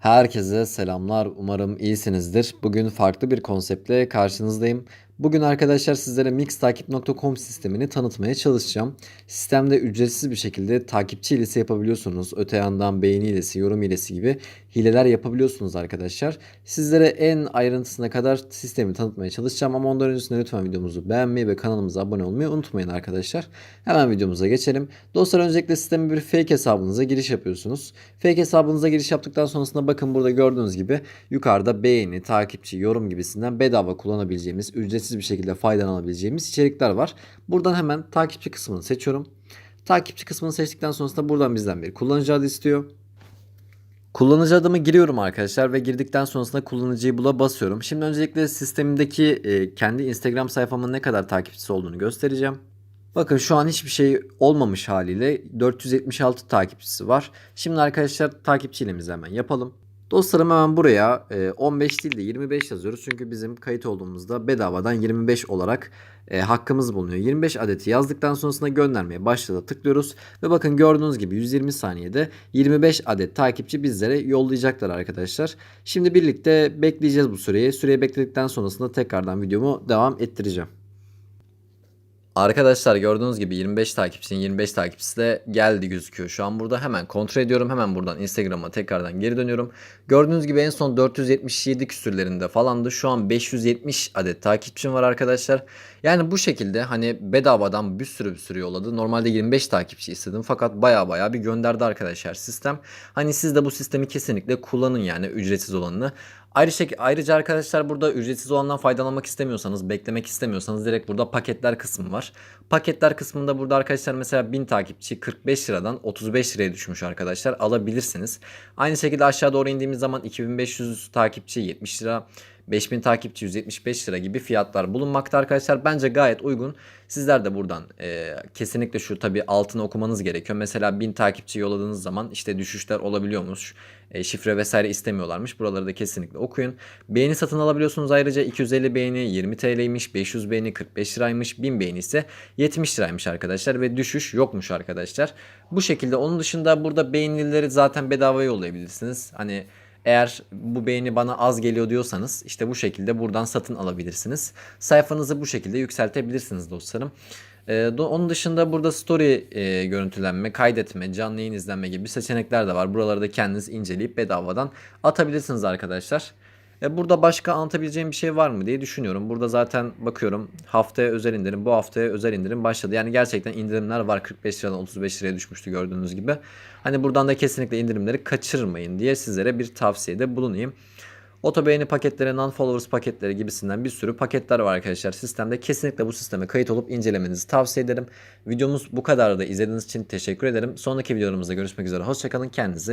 Herkese selamlar. Umarım iyisinizdir. Bugün farklı bir konseptle karşınızdayım. Bugün arkadaşlar sizlere mixtakip.com sistemini tanıtmaya çalışacağım. Sistemde ücretsiz bir şekilde takipçi hilesi yapabiliyorsunuz. Öte yandan beğeni hilesi, yorum hilesi gibi hileler yapabiliyorsunuz arkadaşlar. Sizlere en ayrıntısına kadar sistemi tanıtmaya çalışacağım ama ondan öncesinde lütfen videomuzu beğenmeyi ve kanalımıza abone olmayı unutmayın arkadaşlar. Hemen videomuza geçelim. Dostlar öncelikle sisteme bir fake hesabınıza giriş yapıyorsunuz. Fake hesabınıza giriş yaptıktan sonrasında bakın burada gördüğünüz gibi yukarıda beğeni, takipçi, yorum gibisinden bedava kullanabileceğimiz, ücretsiz bir şekilde faydalanabileceğimiz içerikler var. Buradan hemen takipçi kısmını seçiyorum. Takipçi kısmını seçtikten sonrasında buradan bizden bir kullanıcı adı istiyor. Kullanıcı adımı giriyorum arkadaşlar ve girdikten sonrasında kullanıcıyı bula basıyorum. Şimdi öncelikle sistemimdeki e, kendi Instagram sayfamın ne kadar takipçisi olduğunu göstereceğim. Bakın şu an hiçbir şey olmamış haliyle 476 takipçisi var. Şimdi arkadaşlar takipçi ilemizi hemen yapalım. Dostlarım hemen buraya e, 15 değil de 25 yazıyoruz. Çünkü bizim kayıt olduğumuzda bedavadan 25 olarak e, hakkımız bulunuyor. 25 adeti yazdıktan sonrasında göndermeye başladı tıklıyoruz. Ve bakın gördüğünüz gibi 120 saniyede 25 adet takipçi bizlere yollayacaklar arkadaşlar. Şimdi birlikte bekleyeceğiz bu süreyi. Süreyi bekledikten sonrasında tekrardan videomu devam ettireceğim. Arkadaşlar gördüğünüz gibi 25 takipçinin 25 takipçisi de geldi gözüküyor. Şu an burada hemen kontrol ediyorum. Hemen buradan Instagram'a tekrardan geri dönüyorum. Gördüğünüz gibi en son 477 küsürlerinde falandı. Şu an 570 adet takipçim var arkadaşlar. Yani bu şekilde hani bedavadan bir sürü bir sürü yolladı. Normalde 25 takipçi istedim fakat baya baya bir gönderdi arkadaşlar sistem. Hani siz de bu sistemi kesinlikle kullanın yani ücretsiz olanını. Ayrı şek ayrıca arkadaşlar burada ücretsiz olandan faydalanmak istemiyorsanız, beklemek istemiyorsanız direkt burada paketler kısmı var. Paketler kısmında burada arkadaşlar mesela 1000 takipçi 45 liradan 35 liraya düşmüş arkadaşlar alabilirsiniz. Aynı şekilde aşağı doğru indiğimiz zaman 2500 takipçi 70 lira, 5000 takipçi 175 lira gibi fiyatlar bulunmakta arkadaşlar. Bence gayet uygun. Sizler de buradan e, kesinlikle şu tabi altını okumanız gerekiyor. Mesela 1000 takipçi yolladığınız zaman işte düşüşler olabiliyormuş. E, şifre vesaire istemiyorlarmış. Buraları da kesinlikle okuyun. Beğeni satın alabiliyorsunuz ayrıca 250 beğeni 20 TL'ymiş, 500 beğeni 45 liraymış, 1000 beğeni ise 70 liraymış arkadaşlar ve düşüş yokmuş arkadaşlar. Bu şekilde onun dışında burada beğenileri zaten bedava yollayabilirsiniz. Hani eğer bu beğeni bana az geliyor diyorsanız işte bu şekilde buradan satın alabilirsiniz. Sayfanızı bu şekilde yükseltebilirsiniz dostlarım. Ee, onun dışında burada story e, görüntülenme, kaydetme, canlı yayın izlenme gibi seçenekler de var. Buraları da kendiniz inceleyip bedavadan atabilirsiniz arkadaşlar. E, burada başka anlatabileceğim bir şey var mı diye düşünüyorum. Burada zaten bakıyorum haftaya özel indirim, bu haftaya özel indirim başladı. Yani gerçekten indirimler var. 45 liradan 35 liraya düşmüştü gördüğünüz gibi. Hani buradan da kesinlikle indirimleri kaçırmayın diye sizlere bir tavsiyede bulunayım. Oto paketleri, non-followers paketleri gibisinden bir sürü paketler var arkadaşlar sistemde. Kesinlikle bu sisteme kayıt olup incelemenizi tavsiye ederim. Videomuz bu kadar da izlediğiniz için teşekkür ederim. Sonraki videolarımızda görüşmek üzere. Hoşçakalın. Kendinize